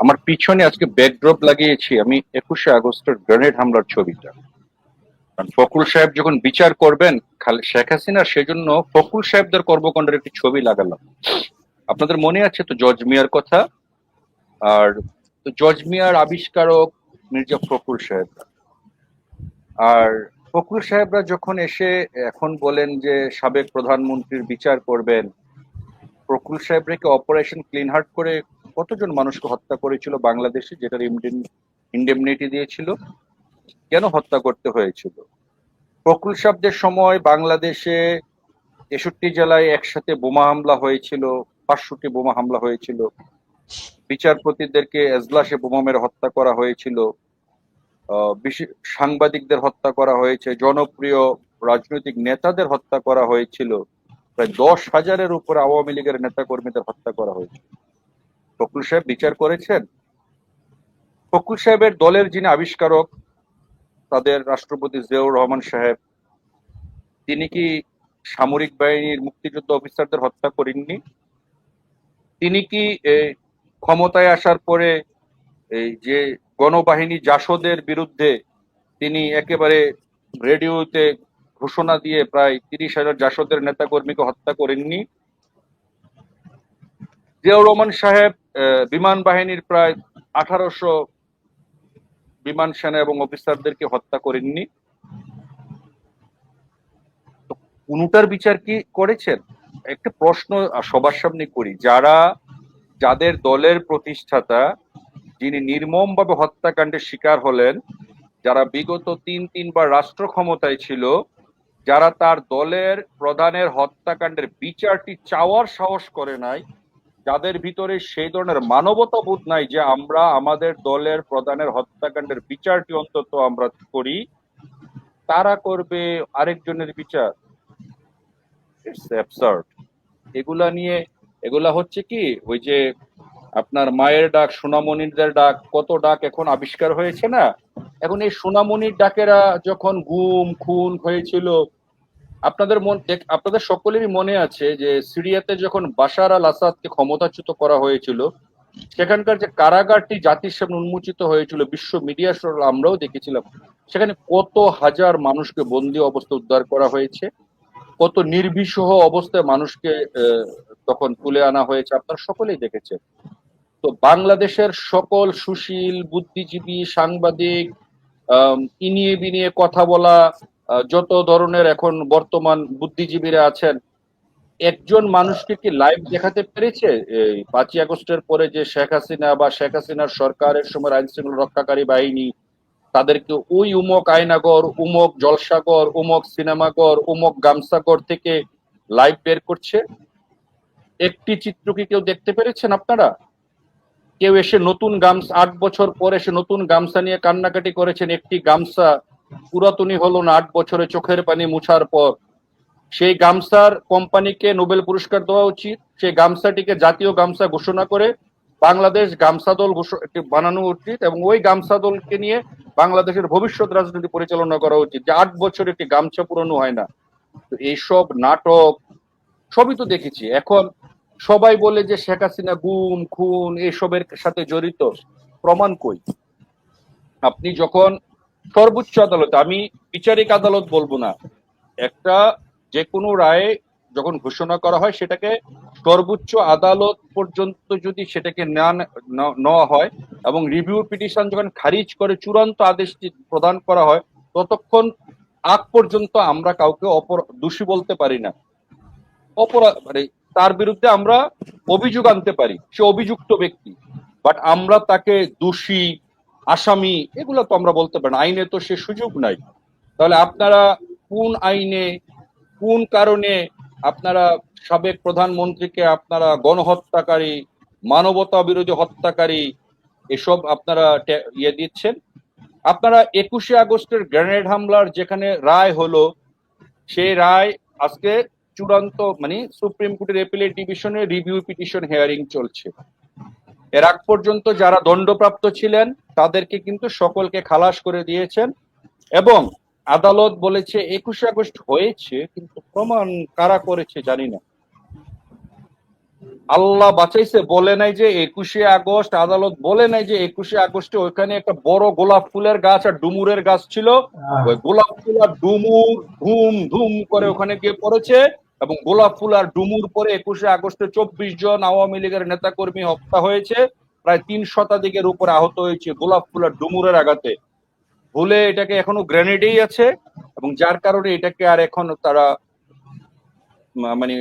আমার পিছনে আজকে ব্যাকড্রপ লাগিয়েছি আমি একুশে আগস্টের গ্রেনেড হামলার ছবিটা। ফকুল সাহেব যখন বিচার করবেন, খালি শেখ হাসিনা সেজন্য ফকুল সাহেবদের কর্মকাণ্ডের একটি ছবি লাগালাম। আপনাদের মনে আছে তো জজ মিয়ার কথা? আর জজ মিয়ার আবিষ্কারক মির্জা ফকুল সাহেবরা আর ফকুল সাহেবরা যখন এসে এখন বলেন যে সাবেক প্রধানমন্ত্রীর বিচার করবেন ফকুল সাহেবরাকে অপারেশন ক্লিন হার্ট করে কতজন মানুষকে হত্যা করেছিল বাংলাদেশে যেটার ইন্ডেমনিটি দিয়েছিল? কেন হত্যা করতে হয়েছিল? ফকুল সাহেবদের সময় বাংলাদেশে তেষট্টি জেলায় একসাথে বোমা হামলা হয়েছিল, পাঁচশোটি বোমা হামলা হয়েছিল। বিচারপতিদেরকে এজলাসে বোমা মেরে হত্যা করা হয়েছিল। সাংবাদিকদের হত্যা করা হয়েছে, জনপ্রিয় রাজনৈতিক নেতাদের হত্যা করা হয়েছিল। প্রায় দশ হাজারের উপরে আওয়ামী লীগের নেতা কর্মীদের হত্যা করা হয়েছে ফকুল সাহেব বিচার করেছেন। ফকুল সাহেবের দলের যিনি আবিষ্কারক, তাদের রাষ্ট্রপতি জিয়াউর রহমান সাহেব, তিনি কি সামরিক বাহিনীর মুক্তিযুদ্ধ অফিসারদের হত্যা করেননি? তিনি কি ক্ষমতায় আসার পরে এই যে গণবাহিনী জাসদের বিরুদ্ধে তিনি একেবারে রেডিওতে ঘোষণা দিয়ে প্রায় তিরিশ হাজার জাসদের নেতাকর্মীকে হত্যা করেননি? জিয়াউর রহমান সাহেব বিমান বাহিনীর প্রায় আঠারোশো বিমান সেনা এবং অফিসারদেরকে হত্যা করেননি। কোনটার বিচার কি করেছেন? একটা প্রশ্ন সবার সামনে করি। যারা, যাদের দলের প্রতিষ্ঠাতা, যিনি নির্মমভাবে হত্যাকাণ্ডের শিকার হলেন, যারা বিগত তিন, তিনবার রাষ্ট্র ক্ষমতায় ছিল, যারা তার দলের প্রধানের হত্যাকাণ্ডের বিচারটি চাওয়ার সাহস করে নাই যাদের ভিতরে সেই ধরনের মানবতা বোধ নাই যে আমরা আমাদের দলের প্রধানের হত্যাকাণ্ডের বিচারটি অন্তত আমরা করি, তারা করবে আরেকজনের বিচার। ইটস এগুলা নিয়ে, এগুলা হচ্ছে কি, ওই যে আপনার মায়ের ডাক, সোনামণিদের ডাক, কত ডাক এখন আবিষ্কার হয়েছে না? এখন এই সোনামণির ডাকেরা যখন গুম, খুন হয়েছিল আপনাদের মন আপনাদের সকলেরই মনে আছে যে সিরিয়াতে যখন বাশার আল আসাদকে ক্ষমতাচ্যুত করা হয়েছিল, সেখানকার যে কারাগারটি জাতির সামনে উন্মোচিত হয়েছিল, বিশ্ব মিডিয়া আমরাও দেখেছিলাম, সেখানে কত হাজার মানুষকে বন্দি অবস্থা উদ্ধার করা হয়েছে, কত নির্বিষহ অবস্থায় মানুষকে তখন তুলে আনা হয়েছে, আপনারা সকলেই দেখেছেন। তো বাংলাদেশের সকল সুশীল, বুদ্ধিজীবী, সাংবাদিক ইনিয়ে বিনিয়ে কথা বলা যত ধরনের এখন বর্তমান বুদ্ধিজীবীরা আছেন, একজন মানুষকে কি লাইভ দেখাতে পেরেছে? এই পাঁচই আগস্টের পরে যে শেখ হাসিনা বা শেখ হাসিনার সরকারের সময় আইন শৃঙ্খলা রক্ষাকারী বাহিনী, তাদেরকে ওই উমক আয়নাগর, উমক জলসাগর, উমক সিনেমাগর, উমক গামসাগর থেকে লাইভ বের করছে। একটি চিত্র কি কেউ দেখতে পেরেছেন আপনারা? কেউ এসে নতুন গামছা, আট বছর পরে এসে নতুন গামছা নিয়ে কান্নাকাটি করেছেন, একটি গামছা পুরাতনই হলো না, আট বছরে চোখের পানি মুছার পর। সেই গামছার কোম্পানিকে নোবেল পুরস্কার দেওয়া উচিত। সেই গামছাটিকে জাতীয় গামছা ঘোষণা করে বাংলাদেশ গামছা দল বানানো উচিত এবং ওই গামছা দলকে নিয়ে বাংলাদেশের ভবিষ্যৎ রাজনীতি পরিচালনা করা উচিত, যে আট বছর একটি গামছা পুরনো হয় না। তো এইসব নাটক, সবই তো দেখেছি। এখন সবাই বলে যে শেখ হাসিনা গুম, খুন, এসবের সাথে জড়িত। প্রমাণ কই? আপনি যখন সর্বোচ্চ আদালত, আমি বিচারিক আদালত বলব না। একটা যে কোনো রায়ে যখন ঘোষণা করা হয়, সেটাকে সর্বোচ্চ আদালত পর্যন্ত যদি সেটাকে নেওয়া- হয় এবং রিভিউ পিটিশন যখন খারিজ করে চূড়ান্ত আদেশটি প্রদান করা হয়, ততক্ষণ আগ পর্যন্ত আমরা কাউকে অপর দোষী বলতে পারি না। অপরাধ মানে তার বিরুদ্ধে আমরা অভিযোগ আনতে পারি, সে অভিযুক্ত ব্যক্তি। বাট আমরা তাকে দোষী আসামি, এগুলো তো আমরা বলতে পারি আইনে তো সে সুযোগ নাই। তাহলে আপনারা কোন আইনে, কোন কারণে আপনারা সাবেক প্রধানমন্ত্রীকে আপনারা গণহত্যাকারী, মানবতা বিরোধী হত্যাকারী, এসব আপনারা ইয়ে দিচ্ছেন? আপনারা একুশে আগস্টের গ্রেনেড হামলার যেখানে রায় হলো সেই রায় আজকে চূড়ান্ত মানে সুপ্রিম কোর্টের এপিলেট ডিভিশনে রিভিউ পিটিশন হেয়ারিং চলছে। এর আগ পর্যন্ত যারা দণ্ডপ্রাপ্ত ছিলেন তাদেরকে কিন্তু সকলকে খালাস করে দিয়েছেন এবং আদালত বলেছে একুশে আগস্ট হয়েছে কিন্তু প্রমাণ কারা করেছে জানি না। আল্লাহ বাঁচাইছে বলে নাই যে একুশে আগস্ট আদালত বলে নাই যে একুশে আগস্টে ওইখানে একটা বড় গোলাপ ফুলের গাছ আর ডুমুরের গাছ ছিল। ওই গোলাপ ফুল আর ডুমুর ধুম ধুম করে ওখানে গিয়ে পড়েছে। এবং গোলাপ ফুল আর ডুমুর পরে একুশে আগস্টে চব্বিশ জন আওয়ামী লীগের নেতাকর্মী হত্যা হয়েছে। প্রায় তিন শতাধিকের উপরে আহত হয়েছে গোলাপ ফুল আর ডুমুরের আঘাতে। ভুলে এটাকে এখনও গ্রেনেডেই আছে এবং যার কারণে এটাকে আর এখন তারা মানে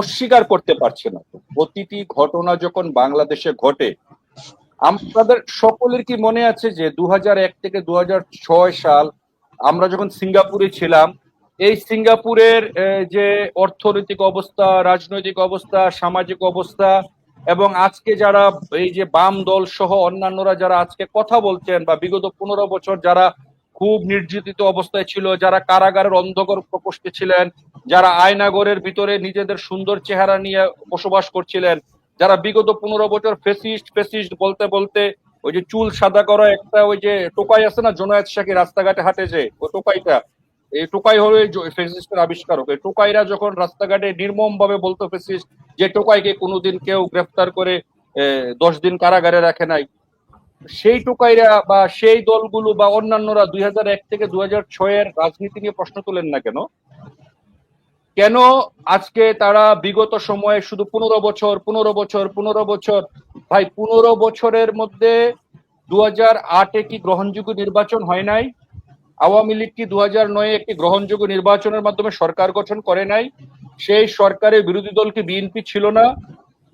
অস্বীকার করতে পারছে না। প্রতিটি ঘটনা যখন বাংলাদেশে ঘটে, আমাদের সকলের কি মনে আছে যে দু থেকে দু হাজার ছয় সাল আমরা যখন সিঙ্গাপুরে ছিলাম এই সিঙ্গাপুরের যে অর্থনৈতিক অবস্থা, রাজনৈতিক অবস্থা, সামাজিক অবস্থা এবং আজকে যারা এই যে বাম দল সহ অন্যান্যরা যারা আজকে কথা বলছেন বা বিগত পনেরো বছর যারা খুব নির্যাতিত অবস্থায় ছিল, যারা কারাগারের অন্ধকার প্রকোষ্ঠে ছিলেন, যারা আয়নাগরের ভিতরে নিজেদের সুন্দর চেহারা নিয়ে বসবাস করছিলেন, যারা বিগত পনেরো বছর ফেসিস্ট ফেসিস্ট বলতে বলতে ওই যে চুল সাদা করা একটা ওই যে টোকাই আছে না জোনায়েত শাকি রাস্তাঘাটে হাঁটে যে ওই টোকাইটা এই টোকাই হলো ফেসিস্টের আবিষ্কারক। এই টোকাইরা যখন রাস্তাঘাটে নির্মম ভাবে বলতো ফেসিস্ট যে টোকাইকে কোনোদিন কেউ গ্রেফতার করে দশ দিন কারাগারে রাখে নাই। সেই টোকাইরা বা সেই দলগুলো বা অন্যান্যরা দুই এক থেকে দুই এর রাজনীতি নিয়ে প্রশ্ন তোলেন না কেন? কেন আজকে তারা বিগত সময়ে শুধু পনেরো বছর পনেরো বছর পনেরো বছর? ভাই, পনেরো বছরের মধ্যে দু আটে কি গ্রহণযোগ্য নির্বাচন হয় নাই? আওয়ামী লীগ কি দু হাজার একটি গ্রহণযোগ্য নির্বাচনের মাধ্যমে সরকার গঠন করে নাই? সেই সরকারের বিরোধী দল কি বিএনপি ছিল না?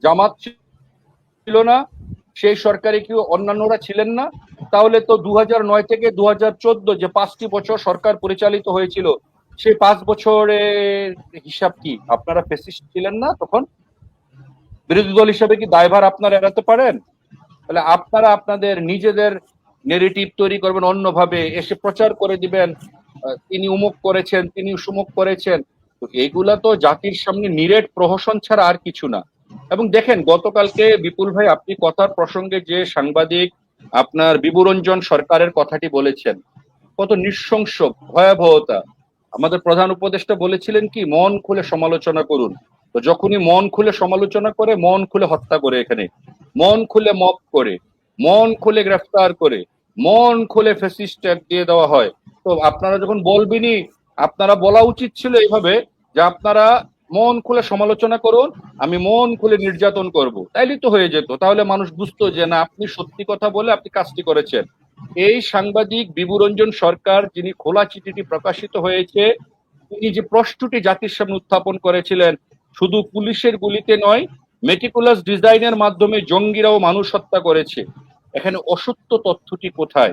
জামাত ছিল না? সেই সরকারে কি অন্যান্যরা ছিলেন না? তাহলে তো দু নয় থেকে দু হাজার চোদ্দ যে পাঁচটি বছর সরকার পরিচালিত হয়েছিল, সেই পাঁচ বছরের হিসাব কি? আপনারা ফেসিস্ট ছিলেন না তখন? বিরোধী দল হিসাবে কি দায়ভার আপনারা এড়াতে পারেন? তাহলে আপনারা আপনাদের নিজেদের নেগেটিভ তৈরি করবেন অন্যভাবে, এসে প্রচার করে দিবেন তিনি উমুক করেছেন, তিনি সুমুক করেছেন। তো এইগুলা তো জাতির সামনে নিরেট প্রহসন ছাড়া আর কিছু না। এবং দেখেন, গতকালকে বিপুল ভাই আপনি কথার প্রসঙ্গে যে সাংবাদিক আপনার বিবুরঞ্জন সরকারের কথাটি বলেছেন, কত নৃশংস, ভয়াবহতা। আমাদের প্রধান উপদেষ্টা বলেছিলেন কি, মন খুলে সমালোচনা করুন। তো যখনই মন খুলে সমালোচনা করে, মন খুলে হত্যা করে এখানে। মন খুলে মপ করে। মন খুলে গ্রেফতার করে। মন খুলে ফেসিস্ট দিয়ে দেওয়া হয়। তো আপনারা যখন বলবেনই, আপনারা বলা উচিত ছিল এইভাবে যে আপনারা মন খুলে সমালোচনা করুন, আমি মন খুলে নির্যাতন করব। তাইলে তো হয়ে যেত। তাহলে মানুষ বুঝতো যে না, আপনি সত্যি কথা বলে আপনি কাজটি করেছেন। এই সাংবাদিক বিভুরঞ্জন সরকার, যিনি খোলা চিঠিটি প্রকাশিত হয়েছে, তিনি যে প্রশ্নটি জাতির সামনে উত্থাপন করেছিলেন, শুধু পুলিশের গুলিতে নয় মেটিকুলাস ডিজাইনের মাধ্যমে জঙ্গিরাও মানুষ হত্যা করেছে। এখানে অসত্য তথ্যটি কোথায়?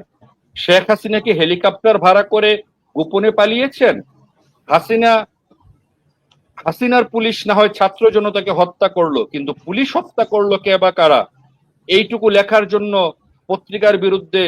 শেখ হাসিনা কি হেলিকপ্টার ভাড়া করে গোপনে পালিয়েছেন? হাসিনা, হাসিনার পুলিশ না হয় ছাত্র জনতাকে হত্যা করল, কিন্তু পুলিশ হত্যা করল কে বা কারা? এইটুকু লেখার জন্য পত্রিকার বিরুদ্ধে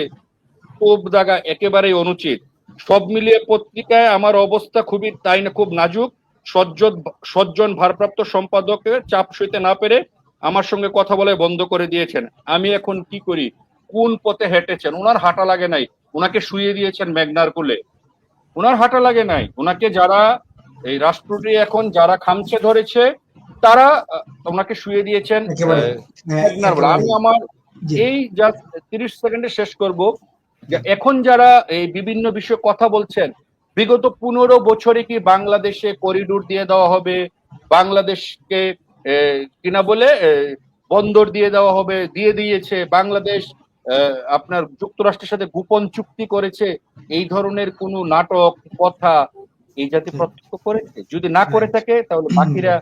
ক্ষোভ দাগা একেবারেই অনুচিত। সব মিলিয়ে পত্রিকায় আমার অবস্থা খুবই তাই না খুব নাজুক। সজ্জন সজ্জন ভারপ্রাপ্ত সম্পাদকের চাপ সইতে না পেরে আমার সঙ্গে কথা বলে বন্ধ করে দিয়েছেন। আমি এখন কি করি? কোন পথে হেঁটেছেন? ওনার হাঁটা লাগে নাই। ওনাকে শুয়ে দিয়েছেন মেঘনার কোলে। ওনার হাঁটা লাগে নাই। ওনাকে যারা এই রাষ্ট্রটি এখন যারা খামছে ধরেছে তারা ওনাকে শুয়ে দিয়েছেন হ্যাঁ। আমি আমার এই জাস্ট তিরিশ সেকেন্ডে শেষ করব। এখন যারা এই বিভিন্ন বিষয়ে কথা বলছেন বিগত পনেরো বছরে কি বাংলাদেশে করিডোর দিয়ে দেওয়া হবে? বাংলাদেশকে কিনা বলে বন্দর দিয়ে দেওয়া হবে দিয়ে দিয়েছে বাংলাদেশ? আপনার যুক্তরাষ্ট্রের সাথে গোপন চুক্তি করেছে এই ধরনের কোন নাটক কথা এই জাতি প্রত্যক্ষ করেছে? যদি না করে থাকে তাহলে বাকিরা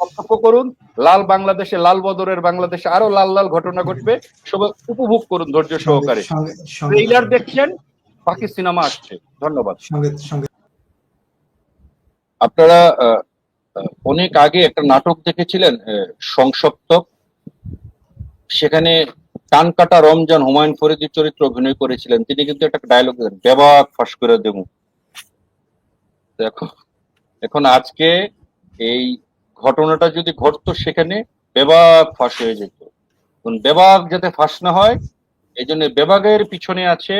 প্রত্যক্ষ করুন। লাল বাংলাদেশে লাল বদরের বাংলাদেশে আরও লাল লাল ঘটনা ঘটবে। সবাই উপভোগ করুন ধৈর্য সহকারে। ট্রেইলার দেখছেন বাকি সিনেমা আসছে। ধন্যবাদ। আপনারা অনেক আগে একটা নাটক দেখেছিলেন সংসপ্তক। সেখানে কান কাটা রমজান হুমায়ুন ফরিদির চরিত্র অভিনয় করেছিলেন, তিনি কিন্তু একটা ডায়লগ দেন, বেবাক ফাঁস করে দেবো। দেখো, এখন আজকে এই ঘটনাটা যদি ঘটতো সেখানে বেবাক ফাঁস হয়ে যেত। বেবাক যাতে ফাঁস না হয়, এই জন্য বেবাগের পিছনে আছে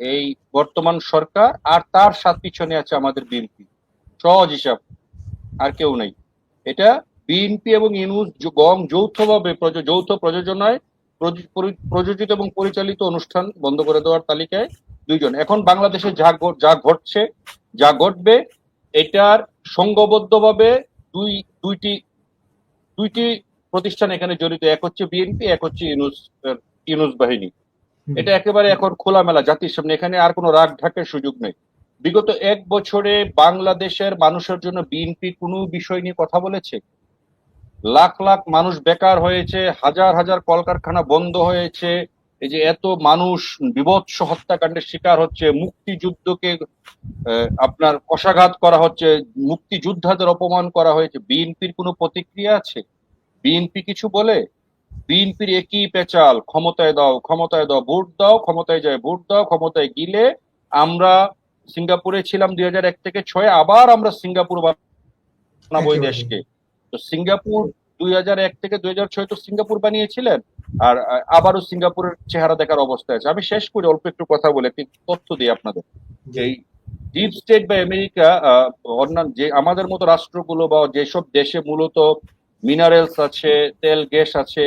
এই বর্তমান সরকার, আর তার সাথ পিছনে আছে আমাদের বিএনপি সহজ হিসাব, আর কেউ নাই। এটা বিএনপি এবং ইনুস গং যৌথভাবে যৌথ প্রযোজনায় প্রযোজিত এবং পরিচালিত অনুষ্ঠান বন্ধ করে দেওয়ার তালিকায় দুইজন। এখন বাংলাদেশে যা যা ঘটছে যা ঘটবে এটার সংঘবদ্ধভাবে দুই দুইটি দুইটি প্রতিষ্ঠান এখানে জড়িত। এক হচ্ছে বিএনপি এক হচ্ছে ইউনুস ইউনুস বাহিনী। এটা একেবারে এখন খোলামেলা জাতির সামনে। এখানে আর কোনো রাগ ঢাকের সুযোগ নেই। বিগত এক বছরে বাংলাদেশের মানুষের জন্য বিএনপি কোনো বিষয় নিয়ে কথা বলেছে? লাখ লাখ মানুষ বেকার হয়েছে হাজার হাজার কলকারখানা বন্ধ হয়েছে এই যে এত মানুষ বিভৎস হত্যাকাণ্ডের শিকার হচ্ছে মুক্তিযুদ্ধকে আপনার কষাঘাত করা হচ্ছে মুক্তিযোদ্ধাদের অপমান করা হয়েছে। বিএনপির কোনো প্রতিক্রিয়া আছে? বিএনপি কিছু বলে? বিএনপির একই পেচাল ক্ষমতায় দাও ক্ষমতায় দাও ভোট দাও ক্ষমতায় যায় ভোট দাও ক্ষমতায় গিলে আমরা সিঙ্গাপুরে ছিলাম দুই হাজার এক থেকে ছয় আবার আমরা সিঙ্গাপুর বানাবো দেশকে। তো সিঙ্গাপুর দুই হাজার এক থেকে দুই হাজার ছয় তো সিঙ্গাপুর বানিয়েছিলেন আর আবারও সিঙ্গাপুরের চেহারা দেখার অবস্থা আছে। আমি শেষ করি অল্প একটু কথা বলে একটি তথ্য দিই আপনাদের। এই ডিপ স্টেট বা আমেরিকা অন্যান্য যে আমাদের মতো রাষ্ট্রগুলো বা যেসব দেশে মূলত মিনারেলস আছে তেল গ্যাস আছে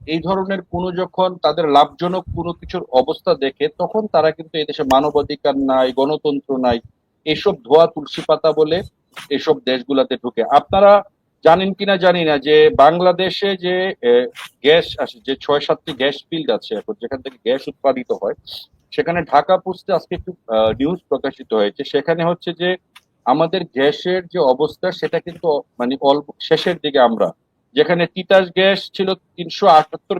এই ধরনের কোনো যখন তাদের লাভজনক কোনো কিছুর অবস্থা দেখে তখন তারা কিন্তু এই দেশে মানবাধিকার নাই গণতন্ত্র নাই এসব ধোয়া তুলসী পাতা বলে এসব দেশগুলাতে ঢুকে। আপনারা জানেন কিনা জানি না, যে বাংলাদেশে যে গ্যাস আসে, যে ছয় সাতটি গ্যাস ফিল্ড আছে এখন, যেখান থেকে গ্যাস উৎপাদিত হয়, সেখানে ঢাকা পোস্টে আজকে একটু নিউজ প্রকাশিত হয়েছে। সেখানে হচ্ছে যে, আমাদের গ্যাসের যে অবস্থা, সেটা কিন্তু মানে অল্প শেষের দিকে আমরা। যেখানে তিতাস গ্যাস ছিল তিনশো আটাত্তর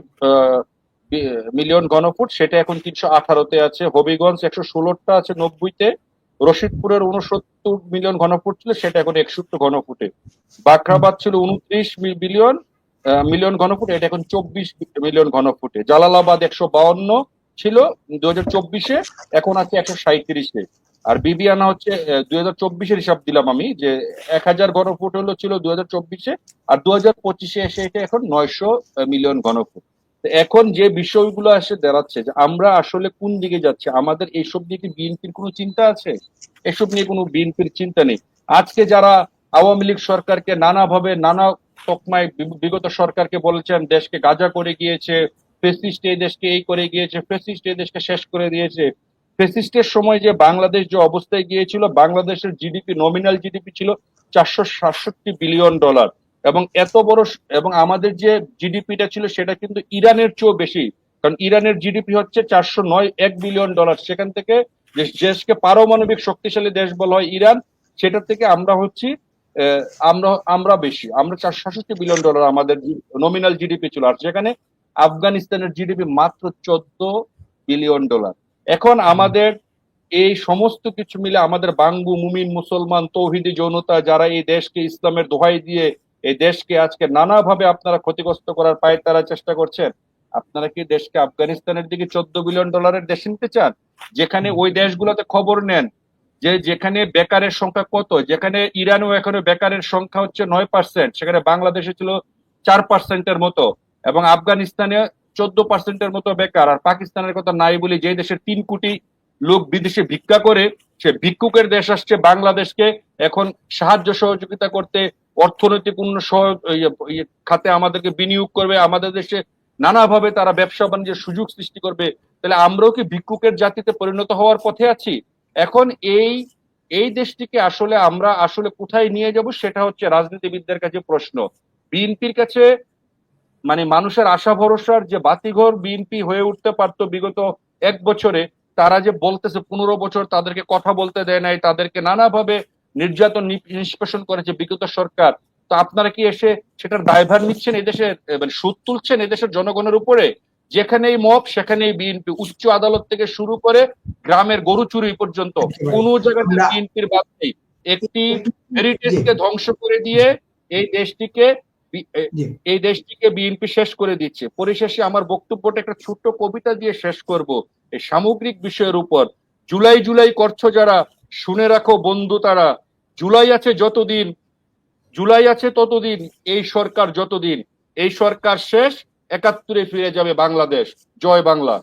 মিলিয়ন ঘনফুট, সেটা এখন তিনশো আঠারোতে আছে। হবিগঞ্জ একশো ষোলোটা আছে নব্বইতে। রশিদপুরের উনসত্তর মিলিয়ন ঘনফুট ছিল, সেটা এখন একষট্টি ঘনফুটে। বাখরাবাদ ছিল উনত্রিশ বিলিয়ন মিলিয়ন ঘনফুট, এটা এখন চব্বিশ মিলিয়ন ঘনফুটে। জালালাবাদ একশো বাউন্ন ছিল দু হাজার চব্বিশে, এখন আছে একশো সাঁত্রিশে আর বিবিয়ানা হচ্ছে দুই হাজার চব্বিশের হিসাব দিলাম আমি, যে এক হাজার ঘনফুট হলো ছিল দু হাজার চব্বিশে, আর দু হাজার পঁচিশে এসে এটা এখন নয়শো মিলিয়ন ঘনফুট। এখন যে বিষয়গুলো এসে দাঁড়াচ্ছে যে আমরা আসলে কোন দিকে যাচ্ছি, আমাদের এইসব নিয়ে কি বিএনপির কোনো চিন্তা আছে? এসব নিয়ে কোনো বিএনপির চিন্তা নেই। আজকে যারা আওয়ামী লীগ সরকারকে নানাভাবে নানা তকমায় বিগত সরকারকে বলেছেন, দেশকে গাজা করে গিয়েছে ফেসিস্ট এই দেশকে এই করে গিয়েছে ফেসিস্ট এই দেশকে শেষ করে দিয়েছে। ফেসিস্টের সময় যে বাংলাদেশ যে অবস্থায় গিয়েছিল, বাংলাদেশের জিডিপি নমিনাল জিডিপি ছিল চারশো সাতষট্টি বিলিয়ন ডলার এবং এত বড় এবং আমাদের যে জিডিপিটা ছিল সেটা কিন্তু ইরানের চেয়েও বেশি। কারণ ইরানের জিডিপি হচ্ছে চারশো নয় এক বিলিয়ন ডলার। সেখান থেকে দেশকে পারমাণবিক শক্তিশালী দেশ বলা হয় ইরান সেটার থেকে আমরা হচ্ছি আমরা আমরা বেশি। আমরা চারশো সাতষট্টি বিলিয়ন ডলার আমাদের নমিনাল জিডিপি ছিল। আর সেখানে আফগানিস্তানের জিডিপি মাত্র চোদ্দ বিলিয়ন ডলার। এখন আমাদের এই সমস্ত কিছু মিলে আমাদের বাঙ্গু, মুমিন, মুসলমান, তৌহিদি, যৌনতা, যারা এই দেশকে ইসলামের দোহাই দিয়ে এই দেশকে আজকে নানাভাবে আপনারা ক্ষতিগ্রস্ত করার পায়ে তারা চেষ্টা করছেন। আপনারা কি দেশকে আফগানিস্তানের দিকে চোদ্দ বিলিয়ন ডলারের দেশ নিতে চান? যেখানে ওই দেশগুলোতে খবর নেন যে যেখানে বেকারের সংখ্যা কত, যেখানে ইরানেও এখনও বেকারের সংখ্যা হচ্ছে নয় পার্সেন্ট, সেখানে বাংলাদেশে ছিল চার পার্সেন্টের মতো এবং আফগানিস্তানে চোদ্দ পার্সেন্টের মতো বেকার। আর পাকিস্তানের কথা নাই বলি যে দেশের তিন কোটি লোক বিদেশে ভিক্ষা করে, সে ভিক্ষুকের দেশ আসছে বাংলাদেশকে এখন সাহায্য সহযোগিতা করতে অর্থনৈতিক সহ- ইয়ে- ইয়ে খাতে আমাদেরকে বিনিয়োগ করবে, আমাদের দেশে নানাভাবে তারা ব্যবসা বাণিজ্যের সুযোগ সৃষ্টি করবে। তাহলে আমরাও কি ভিক্ষুকের জাতিতে পরিণত হওয়ার পথে আছি? এখন এই এই দেশটিকে আসলে আমরা আসলে কোথায় নিয়ে যাব সেটা হচ্ছে রাজনীতিবিদদের কাছে প্রশ্ন। বিএনপির কাছে মানে মানুষের আশা ভরসার যে বাতিঘর বিএনপি হয়ে উঠতে পারতো বিগত এক বছরে, তারা যে বলতেছে, পনেরো বছর তাদেরকে কথা বলতে দেয় নাই, তাদেরকে নানাভাবে নির্যাতন নিষ্পেষণ করেছে বিগত সরকার তো আপনারা কি এসে সেটার দায়ভার নিচ্ছেন এদেশের মানে সুদ তুলছেন এদেশের জনগণের উপরে? যেখানেই মপ সেখানেই বিএনপি। উচ্চ আদালত থেকে শুরু করে গ্রামের গরু চুরি পর্যন্ত। কোনো জায়গাতে বিএনপির বাদ নেই। একটি। হেরিটেজকে ধ্বংস করে দিয়ে এই দেশটিকে এই দেশটিকে বিএনপি শেষ করে দিচ্ছে। পরিশেষে আমার বক্তব্যটা একটা ছোট্ট কবিতা দিয়ে শেষ করব। এই সামগ্রিক বিষয়ের উপর। জুলাই জুলাই করছ যারা শুনে রাখো বন্ধু তারা, জুলাই আছে যতদিন, জুলাই আছে ততদিন, এই সরকার যতদিন, এই সরকার শেষ, একাত্তরে ফিরে যাবে বাংলাদেশ। জয় বাংলা।